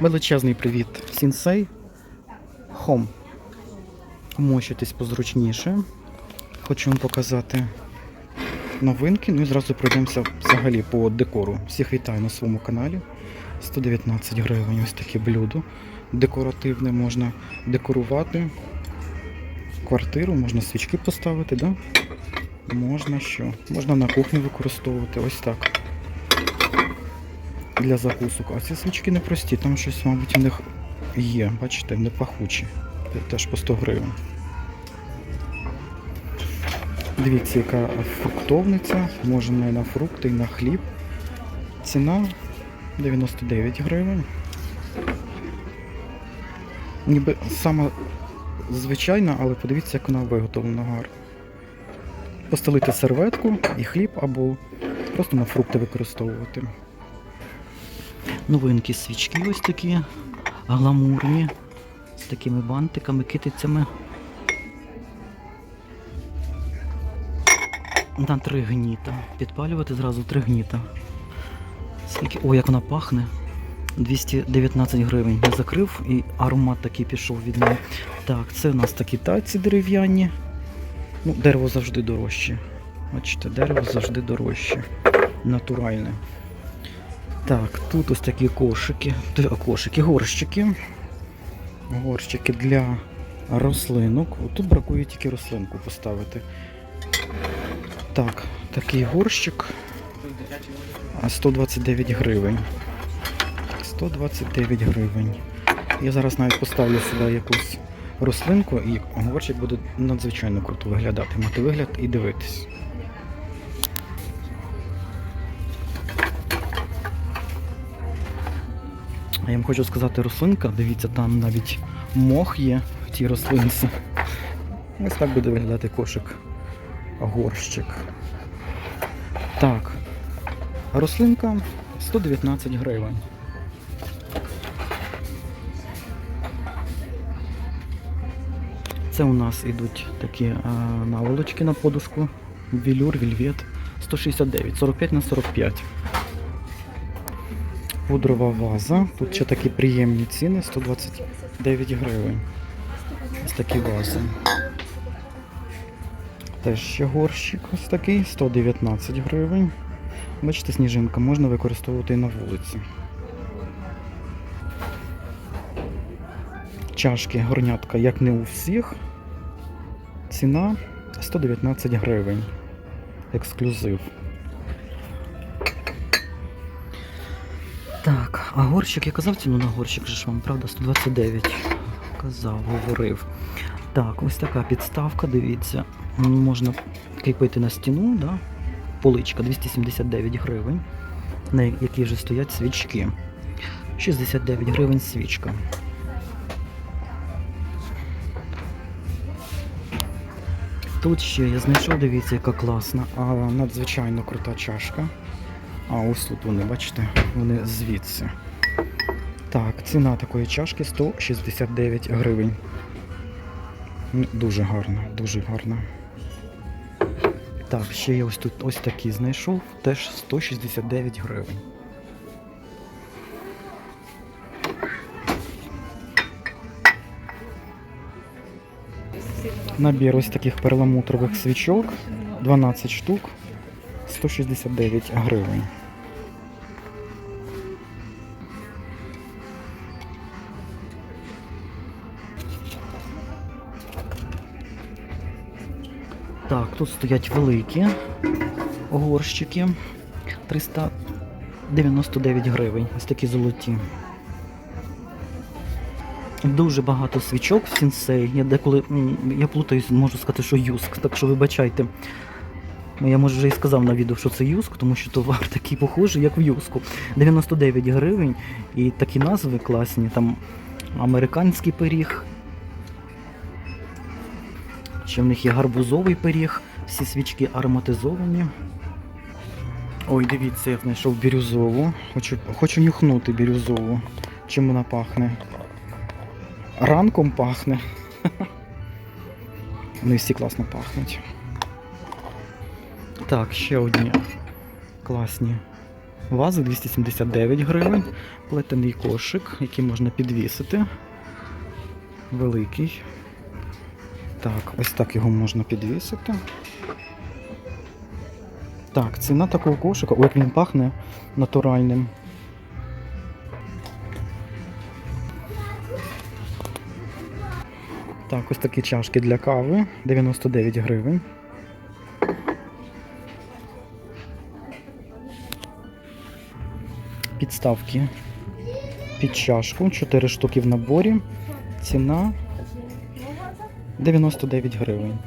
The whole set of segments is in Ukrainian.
Величезний привіт, Сінсей. Хом. Мощитись позручніше. Хочу вам показати новинки. Ну і зразу пройдемося взагалі по декору. Всіх вітаю на своєму каналі. 119 гривень ось таке блюдо. Декоративне можна декорувати. Квартиру, можна свічки поставити, да? Можна що? Можна на кухні використовувати. Ось так. Для закусок. А ці свічки не прості, там щось, мабуть, у них є. Бачите, не пахучі. Теж по 100 гривень. Дивіться, яка фруктовниця. Можна і на фрукти, і на хліб. Ціна 99 гривень. Ніби сама звичайна, але подивіться, як вона виготовлена гарно. Постелити серветку і хліб або просто на фрукти використовувати. Новинки свічки ось такі, гламурні, з такими бантиками, китицями. На три гніта. Підпалювати зразу три гніта. Скільки. О, як вона пахне. 219 гривень. Я закрив і аромат такий пішов від неї. Так, це у нас такі таці дерев'яні. Ну, дерево завжди дорожче. Бачите, дерево завжди дорожче. Натуральне. Так, тут ось такі кошики, кошики, горщики. Горщики для рослинок. Тут бракує тільки рослинку поставити. Так, такий горщик. 129 гривень. 129 гривень. Я зараз навіть поставлю сюди якусь рослинку і горщик буде надзвичайно круто виглядати. Мати вигляд і дивитись. Я вам хочу сказати, рослинка, дивіться, там навіть мох є в тій рослинці. Ось так буде виглядати кошик. Горщик. Так. Рослинка 119 гривень. Це у нас ідуть такі а, наволочки на подушку. Вілюр, вільвет 169, 45 на 45. Пудрова ваза. Тут ще такі приємні ціни 129 гривень. Ось такі вази. Теж ще горщик ось такий, 119 гривень. Бачите, сніжинка можна використовувати і на вулиці. Чашки, горнятка, як не у всіх. Ціна 119 гривень. Ексклюзив. А горщик, я казав ціну на горщик, же ж вам, правда, 129. Казав, говорив. Так, ось така підставка, дивіться. Можна кріпити на стіну, да? поличка 279 гривень, на якій вже стоять свічки. 69 гривень свічка. Тут ще я знайшов, дивіться, яка класна, а надзвичайно крута чашка. А ось тут вони, бачите, вони звідси. Так, ціна такої чашки 169 гривень. Дуже гарно, дуже гарно. Так, ще я ось тут ось такі знайшов, теж 169 гривень. Набір ось таких перламутрових свічок, 12 штук, 169 гривень. Тут стоять великі горщики. 399 гривень. Ось такі золоті. Дуже багато свічок в сінсей. Я деколи я плутаюсь, можу сказати, що юск, так що вибачайте. Ну, Я може вже і сказав на відео, що це юск, тому що товар такий похожий, як в юску. 99 гривень і такі назви класні. Там американський пиріг. Ще в них є гарбузовий пиріг, всі свічки ароматизовані. Ой, дивіться, я знайшов бірюзову. Хочу, хочу нюхнути бірюзову. Чим вона пахне? Ранком пахне. Вони всі класно пахнуть. Так, ще одні класні Вази 279 гривень. Плетений кошик, який можна підвісити. Великий. Так, ось так його можна підвісити. Так, ціна такого кошика, о, як він пахне натуральним. Так, ось такі чашки для кави 99 гривень. Підставки під чашку, 4 штуки в наборі. Ціна 99 гривень.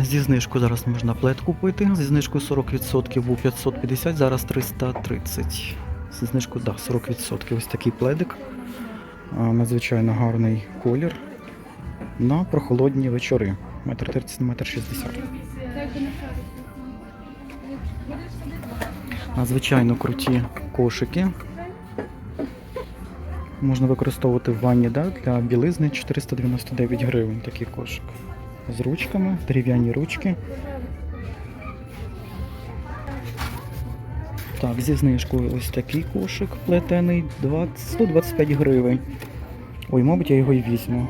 Зі знижкою зараз можна плед купити. Зі знижкою 40% був 550, зараз 330. Зі знижкою, так, да, 40%. Ось такий пледик. Надзвичайно гарний колір. На прохолодні вечори. Метр 30 на метр 60. Надзвичайно круті кошики. Можна використовувати в ванні да, для білизни 499 гривень такий кошик. З ручками, дерев'яні ручки. Так, зі знижкою ось такий кошик плетений 20, 125 гривень. Ой, мабуть, я його і візьму.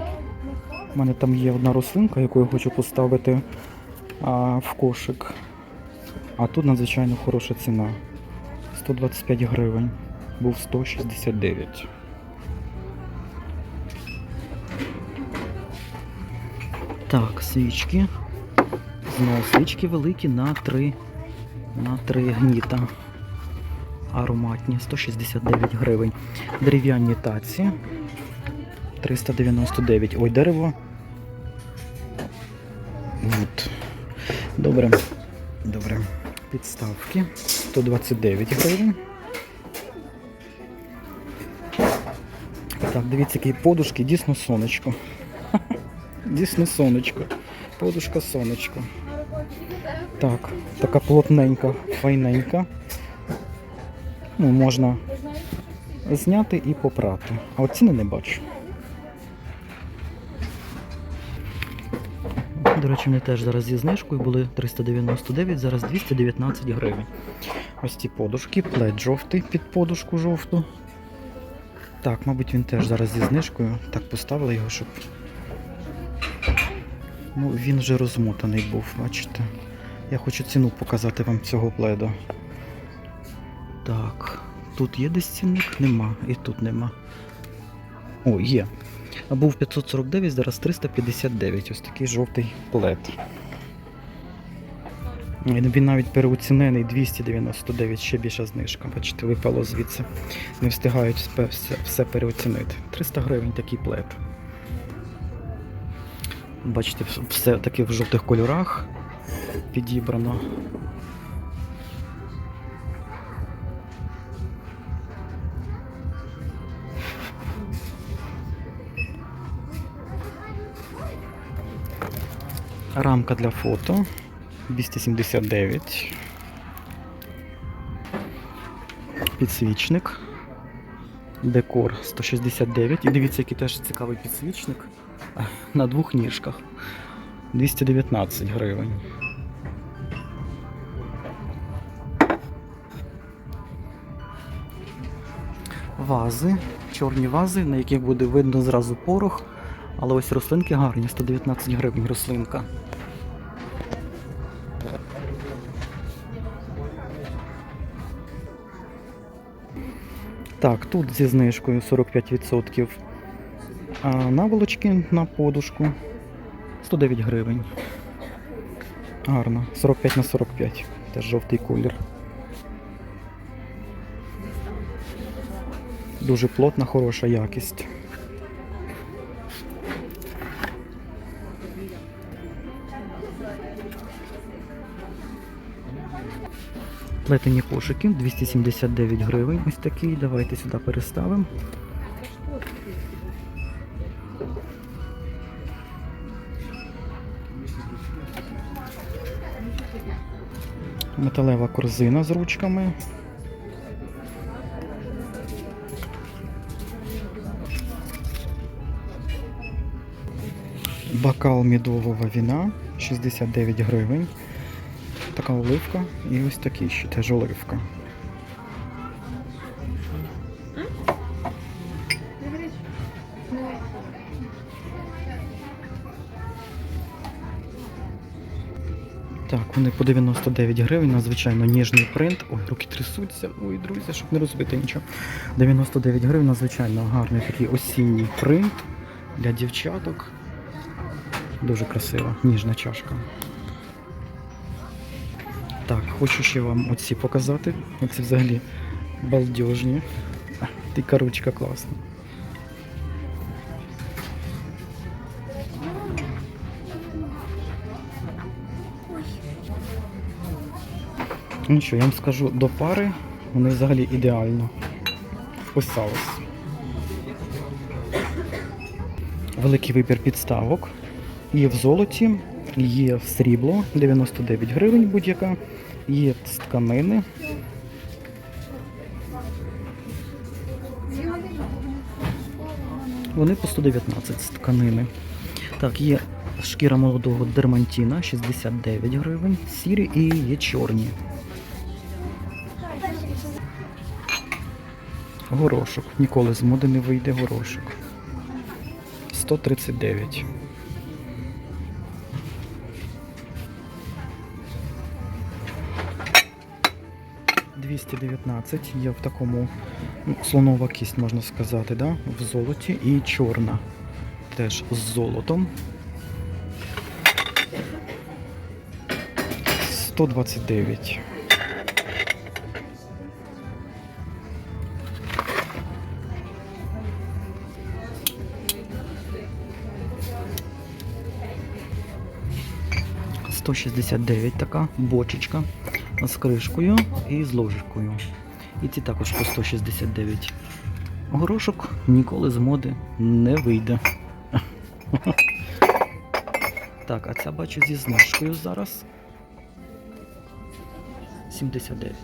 У мене там є одна рослинка, яку я хочу поставити а, в кошик. А тут надзвичайно хороша ціна. 125 гривень. Був 169. Так, свічки. Знову свічки великі на 3, на 3 гніта. Ароматні 169 гривень. Дерев'яні таці 399. Ой, дерево. От. Добре. Добре. Підставки 129 гривень. Так, дивіться, які подушки, дійсно сонечко. Дійсно сонечко. Подушка сонечко. Так, така плотненька, файненька. Ну, можна зняти і попрати. А от ціни не бачу. До речі, вони теж зараз зі знижкою були 399, зараз 219 гривень. Ось ці подушки, плед жовтий під подушку жовту. Так, мабуть, він теж зараз зі знижкою. Так поставили його, щоб. Ну, він вже розмотаний був, бачите. Я хочу ціну показати вам цього пледу. Так, тут є десь цінник? Нема. І тут нема. О, є. Був 549, зараз 359. Ось такий жовтий плед. Він навіть переоцінений 299, ще більша знижка. Бачите, випало звідси. Не встигають все переоцінити. 300 гривень такий плед. Бачите, все таки в жовтих кольорах підібрано. Рамка для фото 279. Підсвічник. Декор 169. І дивіться, який теж цікавий підсвічник на двох ніжках. 219 гривень. Вази, чорні вази, на яких буде видно зразу порох. Але ось рослинки гарні, 119 гривень рослинка. Так, тут зі знижкою 45%. А наволочки на подушку 109 гривень. Гарно. 45 на 45. Теж жовтий колір. Дуже плотна, хороша якість. Плетені кошики 279 гривень. Ось такий. Давайте сюди переставимо. Металева корзина з ручками. Бокал медового вина 69 гривень. така оливка і ось такий ще теж оливка. Вони по 99 гривень, надзвичайно ніжний принт. Ой, руки трясуться. Ой, друзі, щоб не розбити нічого. 99 гривень, надзвичайно гарний такий осінній принт для дівчаток. Дуже красива, ніжна чашка. Так, хочу ще вам оці показати. Оці взагалі балдежні. Така ручка класна. Ну що, я вам скажу, до пари вони взагалі ідеально вписались. Великий вибір підставок. Є в золоті, є в срібло 99 гривень будь-яка, є з тканини. Вони по 119 з тканини. Так, є шкіра молодого дермантіна 69 гривень, сірі і є чорні. Горошок. Ніколи з моди не вийде горошок. 139. Двісті дев'ятнадцять є в такому ну, слонова кість, можна сказати, да? в золоті і чорна. Теж з золотом. 129. Сто шістдесят дев'ять така бочечка з кришкою і з ложечкою. І ці також по 169. Горошок ніколи з моди не вийде. Так, а ця бачу зі знижкою зараз. 79.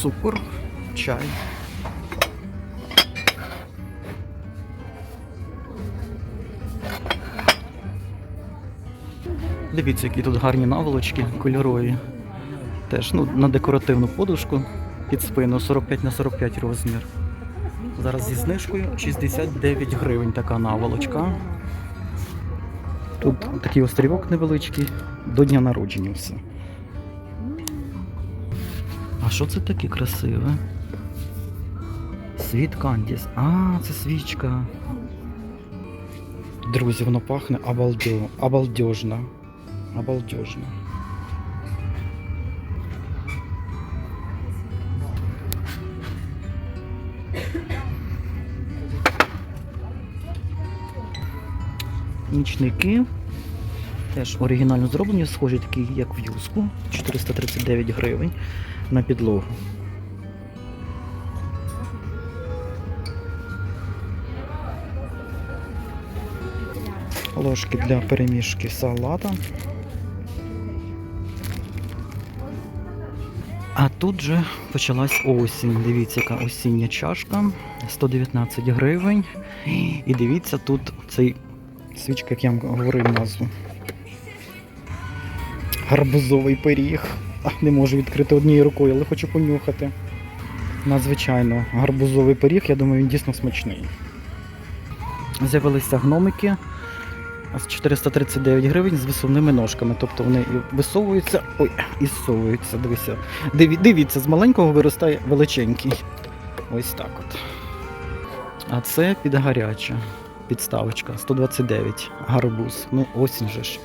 Цукор, чай. Дивіться, які тут гарні наволочки кольорові. Теж ну, на декоративну подушку під спину 45 на 45 розмір. Зараз зі знижкою 69 гривень така наволочка. Тут такий острівок невеличкий, до дня народження все. А що це таке красиве? Світ Кандіс. А, це свічка. Друзі, воно пахне обалдьо... обалдежно. Обалдежно. Нічники. Теж оригінально зроблені, схожі такі, як в юску. 439 гривень на підлогу. Ложки для перемішки салата. А тут же почалась осінь. Дивіться, яка осіння чашка. 119 гривень. І дивіться, тут цей свічка, як я вам говорив назву. Гарбузовий пиріг. Не можу відкрити однією рукою, але хочу понюхати. Надзвичайно, гарбузовий пиріг, я думаю, він дійсно смачний. З'явилися гномики з 439 гривень з висувними ножками. Тобто вони і висовуються, ой, і зсовуються. Дивіться. Диві, дивіться, з маленького виростає величенький. Ось так от. А це підгаряча підставочка 129 гарбуз. Ну, осінь же ж.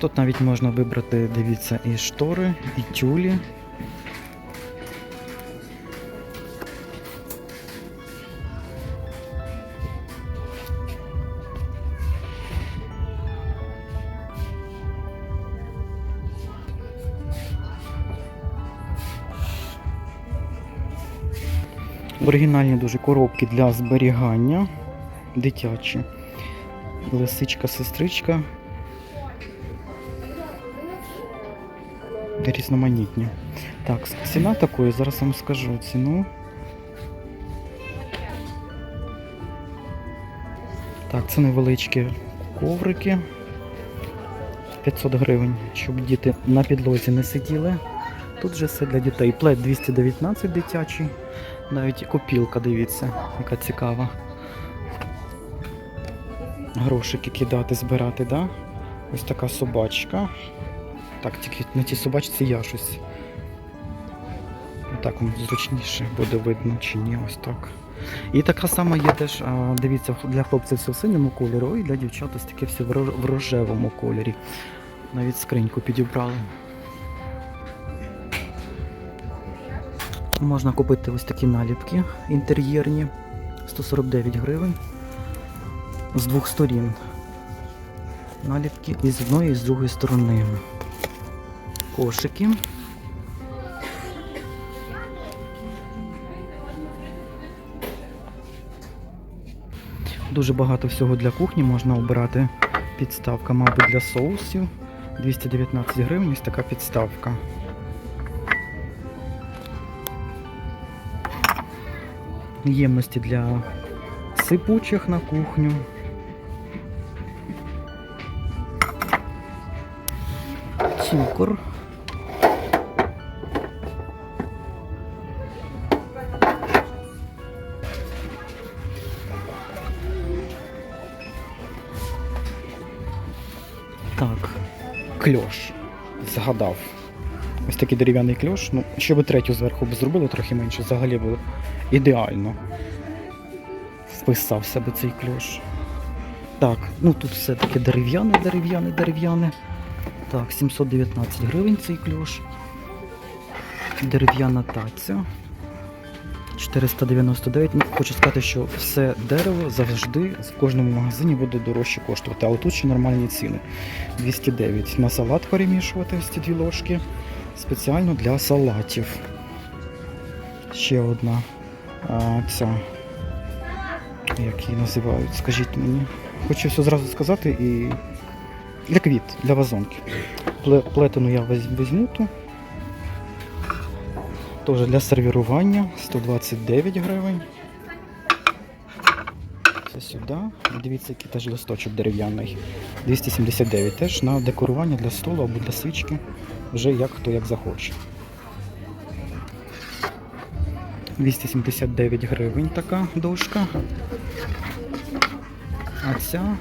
Тут навіть можна вибрати, дивіться, і штори, і тюлі. Оригінальні дуже коробки для зберігання дитячі. Лисичка-сестричка Різноманітні. Так, ціна такої, зараз вам скажу ціну. Так, це невеличкі коврики. 500 гривень, щоб діти на підлозі не сиділи. Тут же все для дітей. Плед 219 дитячий. Навіть копілка, дивіться, яка цікава. Грошики кидати, збирати, да? Ось така собачка. Так, тільки на тій собачці я щось. Так зручніше буде видно чи ні, ось так. І така сама є теж, дивіться, для хлопців все в синьому кольорі, і для дівчат ось таке все в в рожевому кольорі. Навіть скриньку підібрали. Можна купити ось такі наліпки інтер'єрні. 149 гривень. З двох сторін. Наліпки і з одної, і з другої сторони. Кошики. Дуже багато всього для кухні можна обирати. Підставка, мабуть, для соусів. 219 гривень, ось така підставка. Ємності для сипучих на кухню. Цукор. Кльош. Згадав. Ось такий дерев'яний кльош. Ну, щоб третю зверху б зробили трохи менше, взагалі було ідеально. Вписався би цей кльош. Так, ну тут все таки дерев'яне, дерев'яне, дерев'яне. Так, 719 гривень цей кльош. Дерев'яна таця. 499. Ну, хочу сказати, що все дерево завжди в кожному магазині буде дорожче коштувати. Але тут ще нормальні ціни. 209. На салат перемішувати ось ці дві ложки. Спеціально для салатів. Ще одна. А, ця. Як її називають, скажіть мені. Хочу все зразу сказати і. Для квіт, для вазонки. Плетену я візьму ту. Теж для сервірування 129 гривень. Це сюди. Дивіться, який теж листочок дерев'яний. 279 теж на декорування для столу або для свічки. Вже як хто як захоче. 279 гривень така дошка. А ця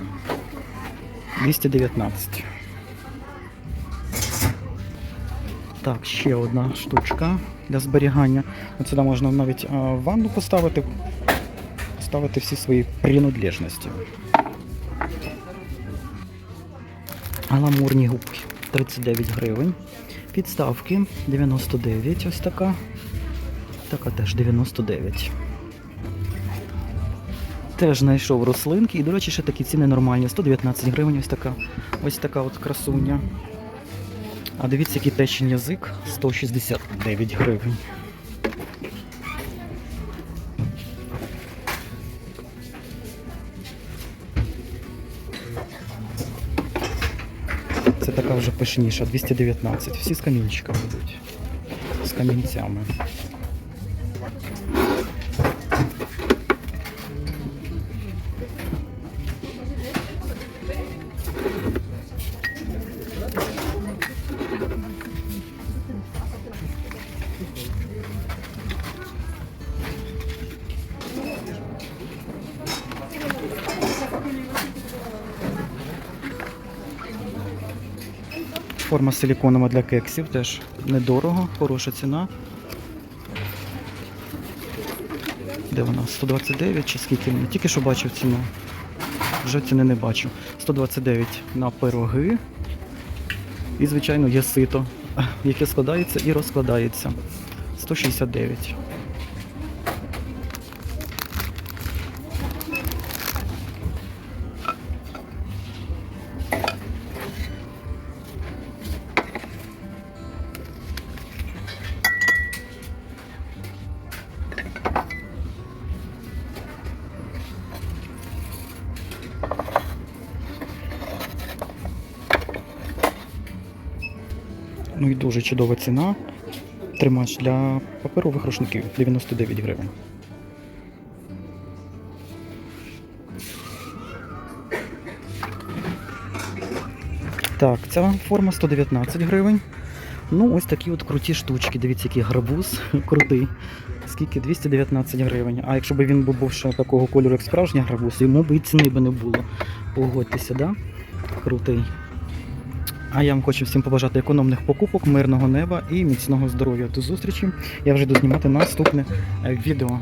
219. Так, ще одна штучка для зберігання. От сюди можна навіть ванну поставити, поставити всі свої принадлежності. Аламурні губки 39 гривень. Підставки 99, ось така. Така теж 99. Теж знайшов рослинки. І, до речі, ще такі ціни нормальні. 119 гривень, ось така. Ось така от красуня. А дивіться, який течень язик 169 гривень. Це така вже пишніша, 219. Всі з камінчиками будуть. З камінцями. Форма силіконова для кексів теж недорого, хороша ціна. Де вона? 129 чи скільки? Тільки що бачив ціну. Вже ціни не бачу. 129 на пироги. І, звичайно, є сито, яке складається і розкладається. 169. Чудова ціна. Тримач для паперових рушників 99 гривень. Так, ця форма 119 гривень. Ну, ось такі от круті штучки. Дивіться, який гарбуз крутий. Скільки? 219 гривень. А якщо б він був ще такого кольору, як справжній гарбуз, йому б і ціни би не було. Погодьтеся, да? Крутий. А я вам хочу всім побажати економних покупок, мирного неба і міцного здоров'я. До зустрічі. Я вже йду знімати наступне е, відео.